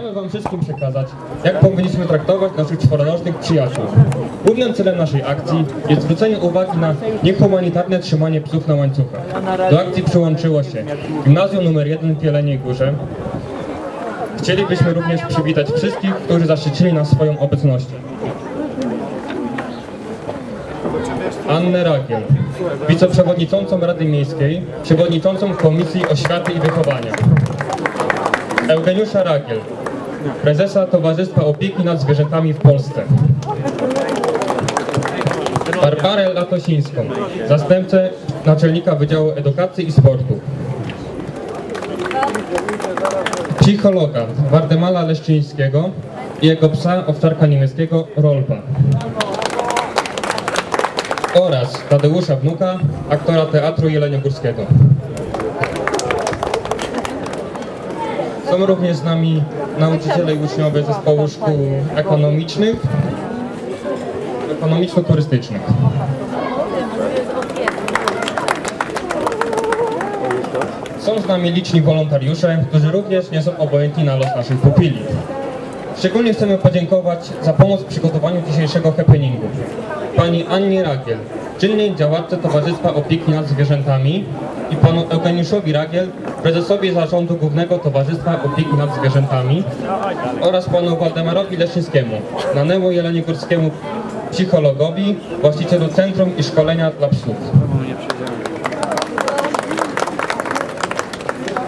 Chcemy Wam wszystkim przekazać, jak powinniśmy traktować naszych czworonożnych przyjaciół. Głównym celem naszej akcji jest zwrócenie uwagi na niehumanitarne trzymanie psów na łańcuchach. Do akcji przyłączyło się Gimnazjum nr 1 w Jeleniej Górze. Chcielibyśmy również przywitać wszystkich, którzy zaszczycili nas swoją obecnością. Annę Ragiel, wiceprzewodniczącą Rady Miejskiej, przewodniczącą Komisji Oświaty i Wychowania. Eugeniusza Ragiel, prezesa Towarzystwa Opieki nad Zwierzętami w Polsce. Barbarę Latosińską, zastępcę naczelnika Wydziału Edukacji i Sportu. Psychologa Wardemala Leszczyńskiego i jego psa owczarka niemieckiego Rolfa. Oraz Tadeusza Wnuka, aktora Teatru Jeleniogórskiego. Są również z nami nauczyciele i uczniowie zespołu szkół ekonomicznych, ekonomiczno-turystycznych. Są z nami liczni wolontariusze, którzy również nie są obojętni na los naszych pupili. Szczególnie chcemy podziękować za pomoc w przygotowaniu dzisiejszego happeningu. Pani Annie Ragiel, czynnej działaczce Towarzystwa Opieki nad Zwierzętami i panu Eugeniuszowi Ragiel, prezesowi Zarządu Głównego Towarzystwa Opieki nad Zwierzętami oraz panu Waldemarowi Leszyńskiemu, nanemu jeleniogórskiemu psychologowi, właścicielu Centrum i Szkolenia dla Psów.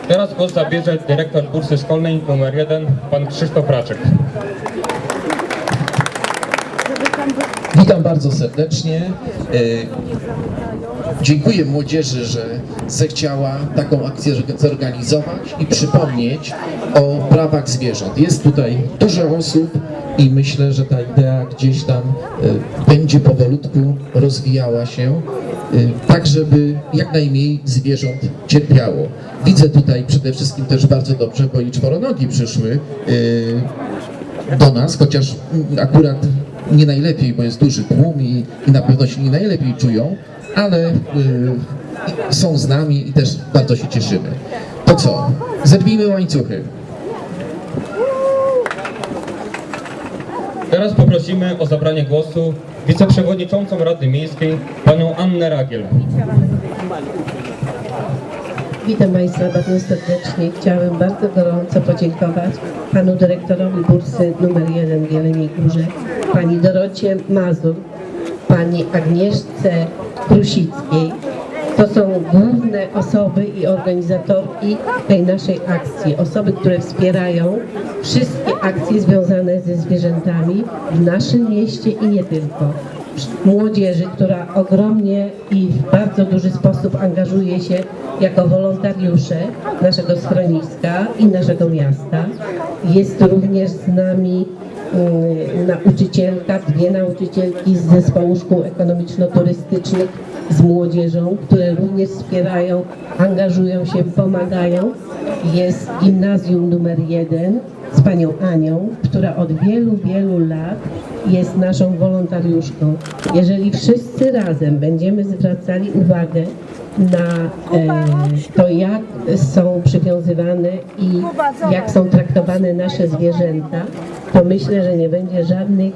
Teraz głos zabierze dyrektor bursy szkolnej nr 1, pan Krzysztof Raczek. Witam bardzo serdecznie. E, Dziękuję młodzieży, że zechciała taką akcję zorganizować i przypomnieć o prawach zwierząt. Jest tutaj dużo osób i myślę, że ta idea gdzieś tam e, będzie powolutku rozwijała się, e, tak żeby jak najmniej zwierząt cierpiało. Widzę tutaj przede wszystkim też bardzo dobrze, bo i czworonogi przyszły do nas, chociaż akurat nie najlepiej, bo jest duży tłum i, i na pewno się nie najlepiej czują, ale y, są z nami i też bardzo się cieszymy. To co? Zerwijmy łańcuchy. Teraz poprosimy o zabranie głosu wiceprzewodniczącą Rady Miejskiej, panią Annę Ragiel. Witam Państwa bardzo serdecznie. Chciałem bardzo gorąco podziękować Panu Dyrektorowi Bursy numer 1 w Jeleniej Górze, Pani Dorocie Mazur, Pani Agnieszce Krusickiej. To są główne osoby i organizatorki tej naszej akcji. Osoby, które wspierają wszystkie akcje związane ze zwierzętami w naszym mieście i nie tylko młodzieży, która ogromnie i w bardzo duży sposób angażuje się jako wolontariusze naszego schroniska i naszego miasta. Jest również z nami y, nauczycielka, dwie nauczycielki z zespołu szkół ekonomiczno-turystycznych z młodzieżą, które również wspierają, angażują się, pomagają. Jest gimnazjum numer jeden z panią Anią, która od wielu, wielu lat jest naszą wolontariuszką. Jeżeli wszyscy razem będziemy zwracali uwagę na e, to, jak są przywiązywane i jak są traktowane nasze zwierzęta, to myślę, że nie będzie żadnych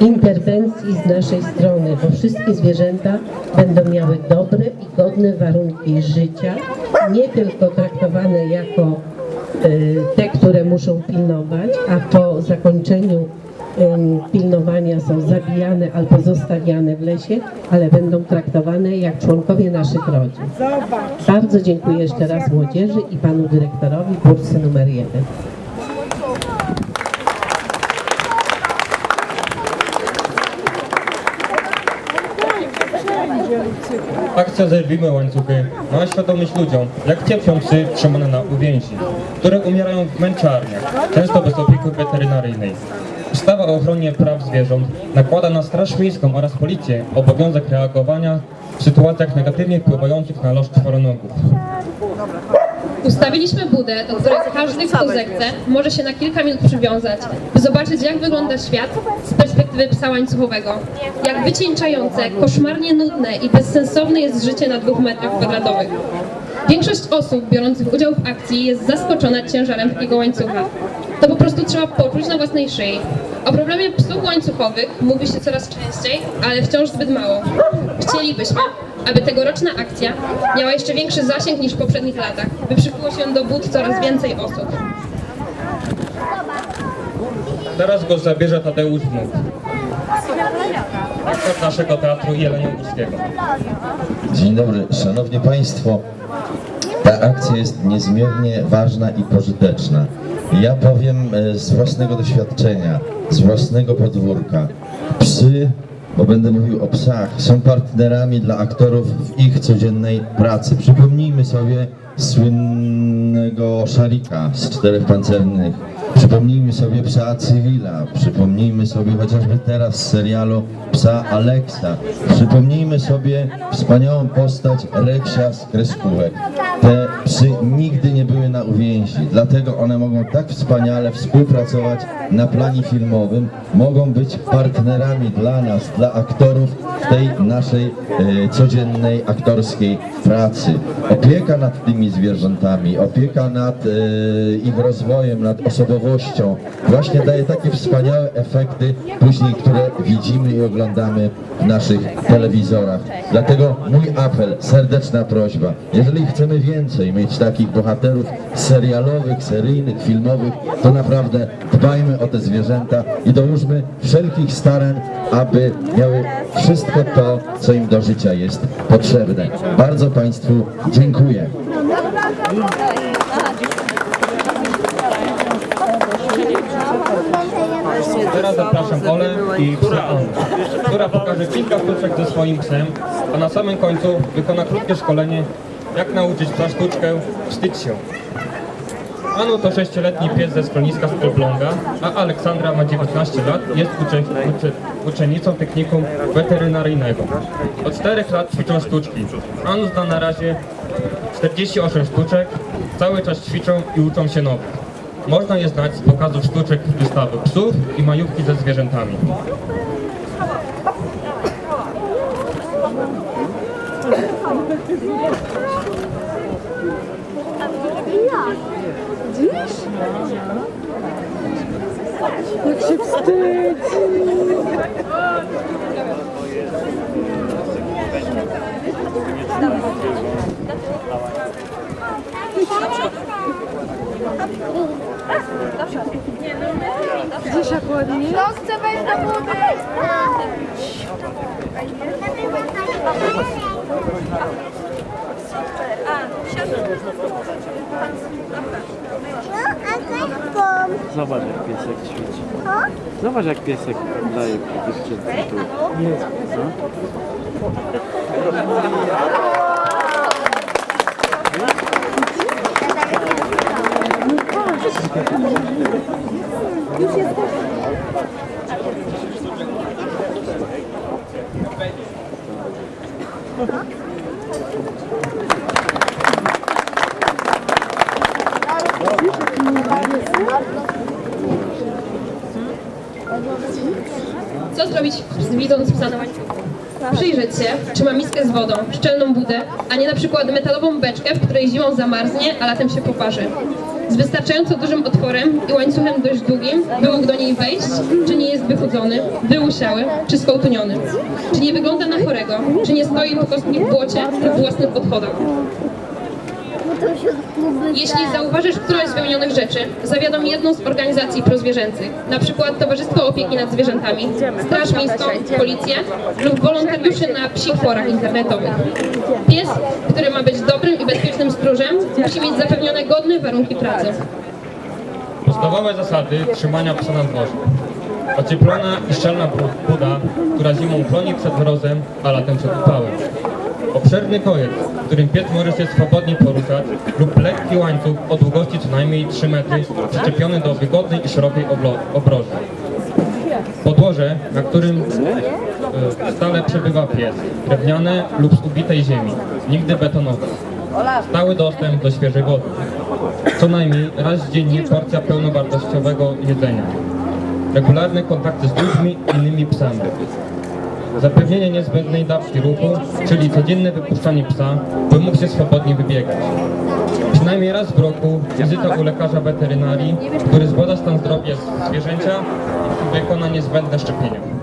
e, interwencji z naszej strony, bo wszystkie zwierzęta będą miały dobre i godne warunki życia, nie tylko traktowane jako te, które muszą pilnować, a po zakończeniu pilnowania są zabijane albo zostawiane w lesie, ale będą traktowane jak członkowie naszych rodzin. Bardzo dziękuję jeszcze raz młodzieży i panu dyrektorowi bursy numer jeden. Akcja Zerwijmy łańcuchy ma świadomość ludziom, jak cierpią psy trzymane na uwięzi, które umierają w męczarniach, często bez opieki weterynaryjnej. Ustawa o ochronie praw zwierząt nakłada na Straż Miejską oraz Policję obowiązek reagowania w sytuacjach negatywnie wpływających na los czworonogów. Ustawiliśmy budę, do której każdy, kto zechce, może się na kilka minut przywiązać, by zobaczyć, jak wygląda świat z perspektywy psa łańcuchowego. Jak wycieńczające, koszmarnie nudne i bezsensowne jest życie na dwóch metrach kwadratowych. Większość osób biorących udział w akcji jest zaskoczona ciężarem takiego łańcucha. to po prostu trzeba poczuć na własnej szyi. O problemie psów łańcuchowych mówi się coraz częściej, ale wciąż zbyt mało. Chcielibyśmy, aby tegoroczna akcja miała jeszcze większy zasięg niż w poprzednich latach, by przykuło się do but coraz więcej osób. Teraz głos zabierze Tadeusz Wnuk. Aktor naszego teatru Jeleniogórskiego. Dzień dobry, Szanowni Państwo. Ta akcja jest niezmiernie ważna i pożyteczna. Ja powiem e, z własnego doświadczenia, z własnego podwórka. Psy, bo będę mówił o psach, są partnerami dla aktorów w ich codziennej pracy. Przypomnijmy sobie słynnego szarika z czterech pancernych. Przypomnijmy sobie psa Cywila, przypomnijmy sobie chociażby teraz z serialu psa Aleksa. Przypomnijmy sobie wspaniałą postać Reksia z kreskówek. Te psy nigdy nie były na uwięzi, dlatego one mogą tak wspaniale współpracować na planie filmowym, mogą być partnerami dla nas, dla aktorów w tej naszej e, codziennej aktorskiej pracy. Opieka nad tymi zwierzętami, opieka nad e, ich rozwojem, nad osobowością właśnie daje takie wspaniałe efekty później, które widzimy i oglądamy w naszych telewizorach. Dlatego mój apel, serdeczna prośba, jeżeli chcemy więcej mieć takich bohaterów serialowych, seryjnych, filmowych, to naprawdę dbajmy o te zwierzęta i dołóżmy wszelkich starań, aby miały wszystko to, co im do życia jest potrzebne. Bardzo Państwu dziękuję. Teraz zapraszam Olę i psa która pokaże kilka sztuczek ze swoim psem, a na samym końcu wykona krótkie szkolenie, jak nauczyć psa sztuczkę wstydź się. Anu to 6-letni pies ze schroniska z Elbląga, a Aleksandra ma 19 lat i jest ucze, ucze, uczennicą technikum weterynaryjnego. Od 4 lat ćwiczą sztuczki. Anu zna na razie 48 sztuczek, cały czas ćwiczą i uczą się nowych. Można je znać z pokazów sztuczek wystawy psów i majówki ze zwierzętami. Jak się wstydzi. Widzisz jak ładnie? Kto chce wejść do budy? Zobacz jak piesek ćwiczy. Zobacz jak piesek daje dziewczynce tu. No. Co zrobić widząc psa na łańcuchu? Przyjrzeć się, czy ma miskę z wodą, szczelną budę, a nie na przykład metalową beczkę, w której zimą zamarznie, a latem się poparzy. Z wystarczająco dużym otworem i łańcuchem dość długim, by mógł do niej wejść, czy nie jest wychudzony, wyłusiały, czy skołtuniony. Czy nie wygląda na chorego, czy nie stoi po kostki w błocie lub własnych odchodach. Jeśli zauważysz którąś z wymienionych rzeczy, zawiadom jedną z organizacji prozwierzęcych, na przykład Towarzystwo Opieki nad Zwierzętami, Straż Miejską, Policję lub wolontariuszy na psich forach internetowych. Pies, który ma być dobrym i bezpiecznym stróżem, musi mieć zapewnione godne warunki pracy. Podstawowe zasady trzymania psa na dworze. Ocieplona i szczelna bu- buda, która zimą chroni przed mrozem, a latem przed upałem. Obszerny kojec, w którym pies może się swobodnie poruszać lub lekki łańcuch o długości co najmniej 3 metry przyczepiony do wygodnej i szerokiej obroży. Podłoże, na którym e, stale przebywa pies, drewniane lub z ubitej ziemi, nigdy betonowe. Stały dostęp do świeżej wody. Co najmniej raz dziennie porcja pełnowartościowego jedzenia. Regularne kontakty z ludźmi i innymi psami. Zapewnienie niezbędnej dawki ruchu, czyli codzienne wypuszczanie psa, by mógł się swobodnie wybiegać. Przynajmniej raz w roku wizyta u lekarza weterynarii, który zbada stan zdrowia zwierzęcia i wykona niezbędne szczepienia.